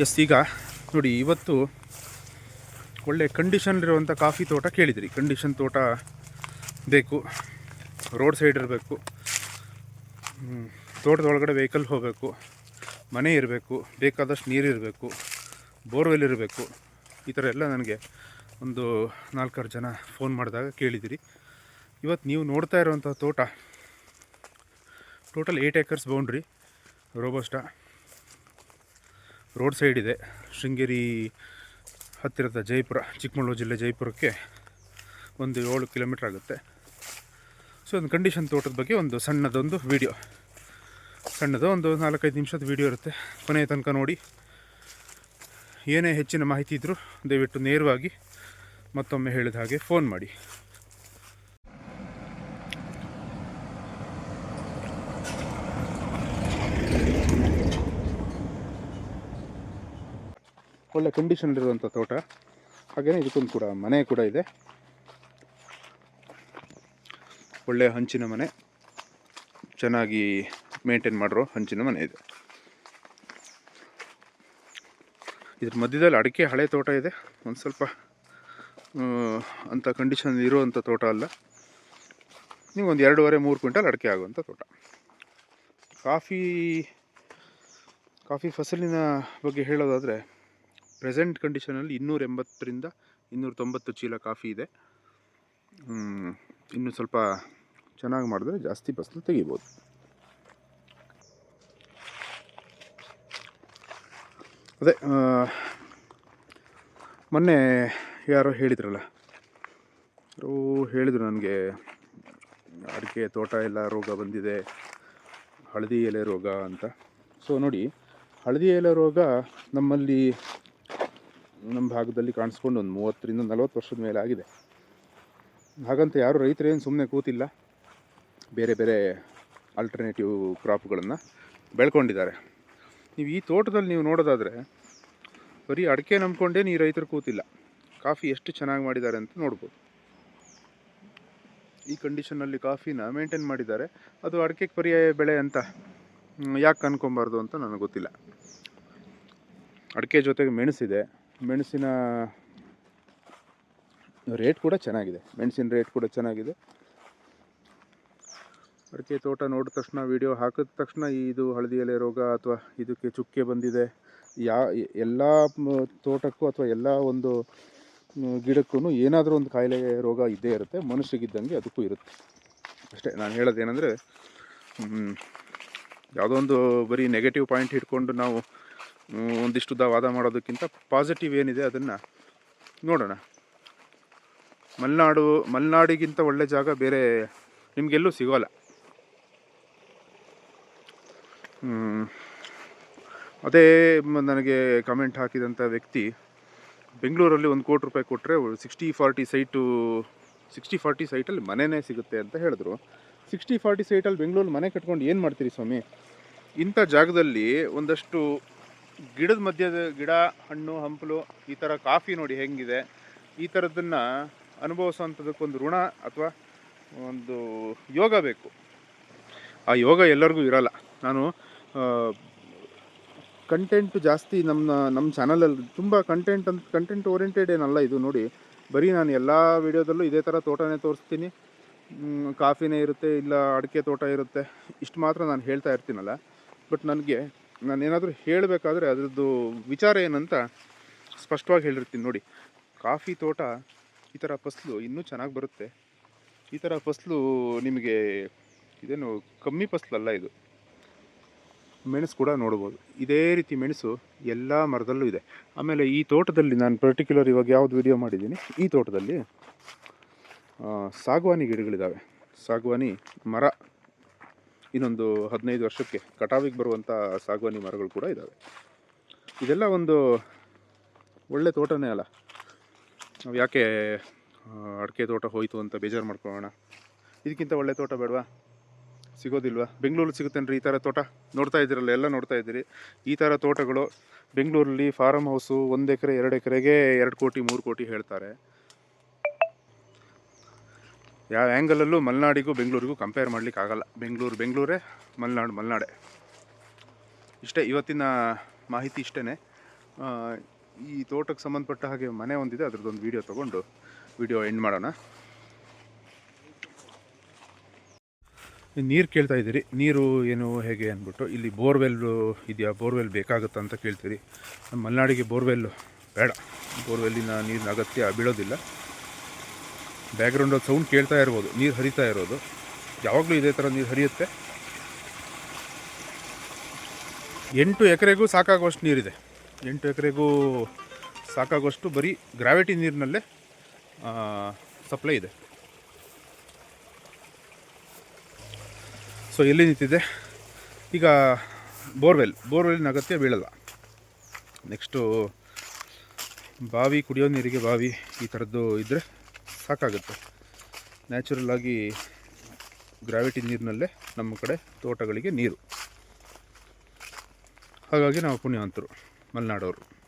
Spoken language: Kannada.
ಎಸ್ ಈಗ ನೋಡಿ, ಇವತ್ತು ಒಳ್ಳೆ ಕಂಡೀಷನ್ಲಿರುವಂಥ ಕಾಫಿ ತೋಟ ಕೇಳಿದಿರಿ. ಕಂಡೀಷನ್ ತೋಟ ಬೇಕು ರೋಡ್ ಸೈಡ್ ಇರಬೇಕು ತೋಟದ ಒಳಗಡೆ ವೆಹಿಕಲ್ ಹೋಗಬೇಕು, ಮನೆ ಇರಬೇಕು, ಬೇಕಾದಷ್ಟು ನೀರು ಇರಬೇಕು, ಬೋರ್ವೆಲ್ ಇರಬೇಕು, ಈ ಥರ ಎಲ್ಲ ನನಗೆ ಒಂದು ನಾಲ್ಕಾರು ಜನ ಫೋನ್ ಮಾಡಿದಾಗ ಕೇಳಿದಿರಿ. ಇವತ್ತು ನೀವು ನೋಡ್ತಾ ಇರುವಂಥ ತೋಟ total eight acres boundary robusta road side ಇದೆ. ಶೃಂಗೇರಿ ಹತ್ತಿರದ ಜೈಪುರ, ಚಿಕ್ಕಮಗಳೂರು ಜಿಲ್ಲೆ ಜೈಪುರಕ್ಕೆ ಒಂದು ಏಳು ಕಿಲೋಮೀಟ್ರ್ ಆಗುತ್ತೆ. ಸೊ ಒಂದು ಕಂಡೀಷನ್ ತೋಟದ ಬಗ್ಗೆ ಒಂದು ಸಣ್ಣದೊಂದು ವಿಡಿಯೋ ಸಣ್ಣದು ಒಂದು ನಾಲ್ಕೈದು ನಿಮಿಷದ ವೀಡಿಯೋ ಇರುತ್ತೆ. ಕೊನೆಯ ತನಕ ನೋಡಿ. ಏನೇ ಹೆಚ್ಚಿನ ಮಾಹಿತಿ ಇದ್ದರೂ ದಯವಿಟ್ಟು ನೇರವಾಗಿ ಮತ್ತೊಮ್ಮೆ ಹೇಳಿದ ಹಾಗೆ ಫೋನ್ ಮಾಡಿ. ಒಳ್ಳೆ ಕಂಡೀಷನಲ್ಲಿರುವಂಥ ತೋಟ. ಹಾಗೆಯೇ ಇದಕ್ಕೊಂದು ಕೂಡ ಮನೆ ಕೂಡ ಇದೆ. ಒಳ್ಳೆಯ ಹಂಚಿನ ಮನೆ. ಚೆನ್ನಾಗಿ ಮೇಂಟೈನ್ ಮಾಡಿರೋ ಹಂಚಿನ ಮನೆ ಇದೆ. ಇದ್ರ ಮಧ್ಯದಲ್ಲಿ ಅಡಿಕೆ ಹಳೆ ತೋಟ ಇದೆ. ಒಂದು ಸ್ವಲ್ಪ ಅಂಥ ಕಂಡೀಷನ್ ಇರುವಂಥ ತೋಟ ಅಲ್ಲ. ನೀವು ಒಂದು ಎರಡೂವರೆ, ಮೂರು ಕ್ವಿಂಟಲ್ ಅಡಿಕೆ ಆಗುವಂಥ ತೋಟ. ಕಾಫಿ ಕಾಫಿ ಫಸಲಿನ ಬಗ್ಗೆ ಹೇಳೋದಾದರೆ ಪ್ರೆಸೆಂಟ್ ಕಂಡೀಷನಲ್ಲಿ ಇನ್ನೂರ ಎಂಬತ್ತರಿಂದ ಇನ್ನೂರ ತೊಂಬತ್ತು ಚೀಲ ಕಾಫಿ ಇದೆ. ಇನ್ನು ಸ್ವಲ್ಪ ಚೆನ್ನಾಗಿ ಮಾಡಿದ್ರೆ ಜಾಸ್ತಿ ಫಸಲು ತೆಗಿಬೋದು. ಅದೇ ಮೊನ್ನೆ ಯಾರೋ ಹೇಳಿದ್ರಲ್ಲ, ಯಾರೋ ಹೇಳಿದರು ನನಗೆ, ಅಡಿಕೆ ತೋಟ ಎಲ್ಲ ರೋಗ ಬಂದಿದೆ, ಹಳದಿ ಎಲೆ ರೋಗ ಅಂತ. ಸೊ ನೋಡಿ, ಹಳದಿ ಎಲೆ ರೋಗ ನಮ್ಮಲ್ಲಿ ನಮ್ಮ ಭಾಗದಲ್ಲಿ ಕಾಣಿಸ್ಕೊಂಡು ಒಂದು ಮೂವತ್ತರಿಂದ ನಲವತ್ತು ವರ್ಷದ ಮೇಲೆ ಆಗಿದೆ. ಹಾಗಂತ ಯಾರು ರೈತರೇನು ಸುಮ್ಮನೆ ಕೂತಿಲ್ಲ. ಬೇರೆ ಬೇರೆ ಆಲ್ಟರ್ನೇಟಿವ್ ಕ್ರಾಪ್ಗಳನ್ನು ಬೆಳ್ಕೊಂಡಿದ್ದಾರೆ. ನೀವು ಈ ತೋಟದಲ್ಲಿ ನೀವು ನೋಡೋದಾದರೆ ಬರೀ ಅಡಿಕೆ ನಂಬ್ಕೊಂಡೇ ನೀ ರೈತರು ಕೂತಿಲ್ಲ. ಕಾಫಿ ಎಷ್ಟು ಚೆನ್ನಾಗಿ ಮಾಡಿದ್ದಾರೆ ಅಂತ ನೋಡ್ಬೋದು. ಈ ಕಂಡೀಷನ್ನಲ್ಲಿ ಕಾಫಿನ ಮೇಂಟೈನ್ ಮಾಡಿದ್ದಾರೆ. ಅದು ಅಡಿಕೆಗೆ ಪರ್ಯಾಯ ಬೆಳೆ ಅಂತ ಯಾಕೆ ಅನ್ಕೊಬಾರ್ದು ಅಂತ ನನಗೆ ಗೊತ್ತಿಲ್ಲ. ಅಡಿಕೆ ಜೊತೆಗೆ ಮೆಣಸಿದೆ. ಮೆಣಸಿನ ರೇಟ್ ಕೂಡ ಚೆನ್ನಾಗಿದೆ. ಮೆಣಸಿನ ರೇಟ್ ಕೂಡ ಚೆನ್ನಾಗಿದೆ. ಅಡಿಕೆ ತೋಟ ನೋಡಿದ ತಕ್ಷಣ ವಿಡಿಯೋ ಹಾಕಿದ ತಕ್ಷಣ ಇದು ಹಳದಿ ಎಲೆ ರೋಗ ಅಥವಾ ಇದಕ್ಕೆ ಚುಕ್ಕೆ ಬಂದಿದೆ. ಯಾ, ಎಲ್ಲ ತೋಟಕ್ಕೂ ಅಥವಾ ಎಲ್ಲ ಒಂದು ಗಿಡಕ್ಕೂ ಏನಾದರೂ ಒಂದು ಕಾಯಿಲೆ, ರೋಗ ಇದ್ದೇ ಇರುತ್ತೆ. ಮನುಷ್ಯಗಿದ್ದಂಗೆ ಅದಕ್ಕೂ ಇರುತ್ತೆ. ಅಷ್ಟೇ, ನಾನು ಹೇಳೋದೇನೆಂದರೆ ಯಾವುದೋ ಒಂದು ಬರೀ ನೆಗೆಟಿವ್ ಪಾಯಿಂಟ್ ಇಟ್ಕೊಂಡು ನಾವು ಒಂದಿಷ್ಟು ವಾದ ಮಾಡೋದಕ್ಕಿಂತ ಪಾಸಿಟಿವ್ ಏನಿದೆ ಅದನ್ನು ನೋಡೋಣ. ಮಲೆನಾಡು, ಮಲೆನಾಡಿಗಿಂತ ಒಳ್ಳೆ ಜಾಗ ಬೇರೆ ನಿಮಗೆಲ್ಲೂ ಸಿಗೋಲ್ಲ. ಅದೇ ನನಗೆ ಕಮೆಂಟ್ ಹಾಕಿದಂಥ ವ್ಯಕ್ತಿ ಬೆಂಗಳೂರಲ್ಲಿ ಒಂದು ಕೋಟಿ ರೂಪಾಯಿ ಕೊಟ್ಟರೆ sixty forty site sixty forty ಸೈಟಲ್ಲಿ ಮನೆನೇ ಸಿಗುತ್ತೆ ಅಂತ ಹೇಳಿದ್ರು. ಸಿಕ್ಸ್ಟಿ ಫಾರ್ಟಿ ಸೈಟಲ್ಲಿ ಬೆಂಗಳೂರಲ್ಲಿ ಮನೆ ಕಟ್ಕೊಂಡು ಏನು ಮಾಡ್ತೀರಿ ಸ್ವಾಮಿ? ಇಂಥ ಜಾಗದಲ್ಲಿ ಒಂದಷ್ಟು ಗಿಡದ ಮಧ್ಯದ ಗಿಡ, ಹಣ್ಣು, ಹಂಪಲು ಈ ಥರ ಕಾಫಿ ನೋಡಿ ಹೆಂಗಿದೆ. ಈ ಥರದನ್ನು ಅನುಭವಿಸೋವಂಥದ್ದಕ್ಕೊಂದು ಋಣ ಅಥವಾ ಒಂದು ಯೋಗ ಬೇಕು. ಆ ಯೋಗ ಎಲ್ಲರಿಗೂ ಇರಲ್ಲ. ನಾನು ಕಂಟೆಂಟ್ ಜಾಸ್ತಿ ನಮ್ಮ ನಮ್ಮ ಚಾನಲಲ್ಲಿ ತುಂಬ ಕಂಟೆಂಟ್ ಅಂತ ಕಂಟೆಂಟ್ ಓರಿಯೆಂಟೆಡ್ ಏನಲ್ಲ ಇದು ನೋಡಿ. ಬರೀ ನಾನು ಎಲ್ಲ ವೀಡಿಯೋದಲ್ಲೂ ಇದೇ ಥರ ತೋಟನೇ ತೋರಿಸ್ತೀನಿ. ಕಾಫಿನೇ ಇರುತ್ತೆ, ಇಲ್ಲ ಅಡಿಕೆ ತೋಟ ಇರುತ್ತೆ. ಇಷ್ಟು ಮಾತ್ರ ನಾನು ಹೇಳ್ತಾ ಇರ್ತೀನಲ್ಲ. ಬಟ್ ನನಗೆ ನಾನು ಏನಾದರೂ ಹೇಳಬೇಕಾದ್ರೆ ಅದರದ್ದು ವಿಚಾರ ಏನಂತ ಸ್ಪಷ್ಟವಾಗಿ ಹೇಳಿರ್ತೀನಿ ನೋಡಿ. ಕಾಫಿ ತೋಟ ಈ ಥರ ಫಸಲು ಇನ್ನೂ ಚೆನ್ನಾಗಿ ಬರುತ್ತೆ. ಈ ಥರ ಫಸಲು ನಿಮಗೆ ಇದೇನು ಕಮ್ಮಿ ಫಸಲಲ್ಲ ಇದು. ಮೆಣಸು ಕೂಡ ನೋಡ್ಬೋದು. ಇದೇ ರೀತಿ ಮೆಣಸು ಎಲ್ಲ ಮರದಲ್ಲೂ ಇದೆ. ಆಮೇಲೆ ಈ ತೋಟದಲ್ಲಿ ನಾನು ಪರ್ಟಿಕ್ಯುಲರ್ ಇವಾಗ ಯಾವ್ದು ವಿಡಿಯೋ ಮಾಡಿದ್ದೀನಿ? ಈ ತೋಟದಲ್ಲಿ ಸಾಗವಾನಿ ಗಿಡಗಳಿದ್ದಾವೆ ಸಾಗವಾನಿ ಮರ. ಇನ್ನೊಂದು ಹದಿನೈದು ವರ್ಷಕ್ಕೆ ಕಟಾವಿಗೆ ಬರುವಂಥ ಸಾಗುವಾನಿ ಮರಗಳು ಕೂಡ ಇದ್ದಾವೆ ಇದೆಲ್ಲ ಒಂದು ಒಳ್ಳೆ ತೋಟನೇ ಅಲ್ಲ. ನಾವು ಯಾಕೆ ಅಡಕೆ ತೋಟ ಹೋಯಿತು ಅಂತ ಬೇಜಾರು ಮಾಡ್ಕೊಳ್ಳೋಣ? ಇದಕ್ಕಿಂತ ಒಳ್ಳೆ ತೋಟ ಬೇಡವಾ? ಸಿಗೋದಿಲ್ವಾ? ಬೆಂಗಳೂರಲ್ಲಿ ಸಿಗುತ್ತೇನ್ರಿ ಈ ಥರ ತೋಟ? ನೋಡ್ತಾ ಇದ್ದೀರಲ್ಲ, ಎಲ್ಲ ನೋಡ್ತಾ ಇದ್ದೀರಿ. ಈ ಥರ ತೋಟಗಳು ಬೆಂಗಳೂರಲ್ಲಿ ಫಾರಮ್ ಹೌಸು ಒಂದು ಎಕರೆ, ಎರಡು ಎಕರೆಗೆ ಎರಡು ಕೋಟಿ, ಮೂರು ಕೋಟಿ ಹೇಳ್ತಾರೆ. ಯಾವ ಆ್ಯಂಗಲಲ್ಲೂ ಮಲೆನಾಡಿಗೂ ಬೆಂಗಳೂರಿಗೂ ಕಂಪೇರ್ ಮಾಡಲಿಕ್ಕೆ ಆಗಲ್ಲ. ಬೆಂಗಳೂರು, ಬೆಂಗಳೂರೇ, ಮಲೆನಾಡು, ಮಲೆನಾಡೆ. ಇಷ್ಟೇ, ಇವತ್ತಿನ ಮಾಹಿತಿ ಇಷ್ಟೇ ಈ ತೋಟಕ್ಕೆ ಸಂಬಂಧಪಟ್ಟ ಹಾಗೆ ಮನೆ ಒಂದಿದೆ, ಅದ್ರದ್ದೊಂದು ವೀಡಿಯೋ ತೊಗೊಂಡು ವಿಡಿಯೋ ಎಂಡ್ ಮಾಡೋಣ. ನೀರು ಕೇಳ್ತಾ ಇದ್ದೀರಿ. ನೀರು ಏನು ಹೇಗೆ ಅಂದ್ಬಿಟ್ಟು, ಇಲ್ಲಿ ಬೋರ್ವೆಲ್ ಇದೆಯಾ? ಬೋರ್ವೆಲ್ ಬೇಕಾಗುತ್ತಾ ಅಂತ ಕೇಳ್ತೀರಿ. ನಮ್ಮ ಮಲೆನಾಡಿಗೆ ಬೋರ್ವೆಲ್ ಬೇಡ. ಬೋರ್ವೆಲ್ಲಿನ ನೀರಿನ ಅಗತ್ಯ ಬೀಳೋದಿಲ್ಲ. ಬ್ಯಾಕ್ಗ್ರೌಂಡಲ್ಲಿ ಸೌಂಡ್ ಕೇಳ್ತಾ ಇರ್ಬೋದು, ನೀರು ಹರಿತಾ ಇರೋದು. ಯಾವಾಗಲೂ ಇದೇ ಥರ ನೀರು ಹರಿಯುತ್ತೆ. ಎಂಟು ಎಕರೆಗೂ ಸಾಕಾಗುವಷ್ಟು ನೀರಿದೆ. ಎಂಟು ಎಕರೆಗೂ ಸಾಕಾಗುವಷ್ಟು ಬರೀ ಗ್ರಾವಿಟಿ ನೀರಿನಲ್ಲೇ ಸಪ್ಲೈ ಇದೆ. ಸೊ, ಎಲ್ಲಿ ನಿಂತಿದೆ? ಈಗ ಬೋರ್ವೆಲ್ ಬೋರ್ವೆಲ್ನ ಅಗತ್ಯ ಬೀಳಲ್ಲ. ನೆಕ್ಸ್ಟು, ಬಾವಿ ಕುಡಿಯೋ ನೀರಿಗೆ ಬಾವಿ ಈ ಥರದ್ದು ಇದ್ದರೆ ಸಾಕಾಗುತ್ತೆ. ನ್ಯಾಚುರಲ್ಲಾಗಿ ಗ್ರಾವಿಟಿ ನೀರಿನಲ್ಲೇ ನಮ್ಮ ಕಡೆ ತೋಟಗಳಿಗೆ ನೀರು. ಹಾಗಾಗಿ ನಾವು ಪುಣ್ಯವಂತರು ಮಲೆನಾಡವರು.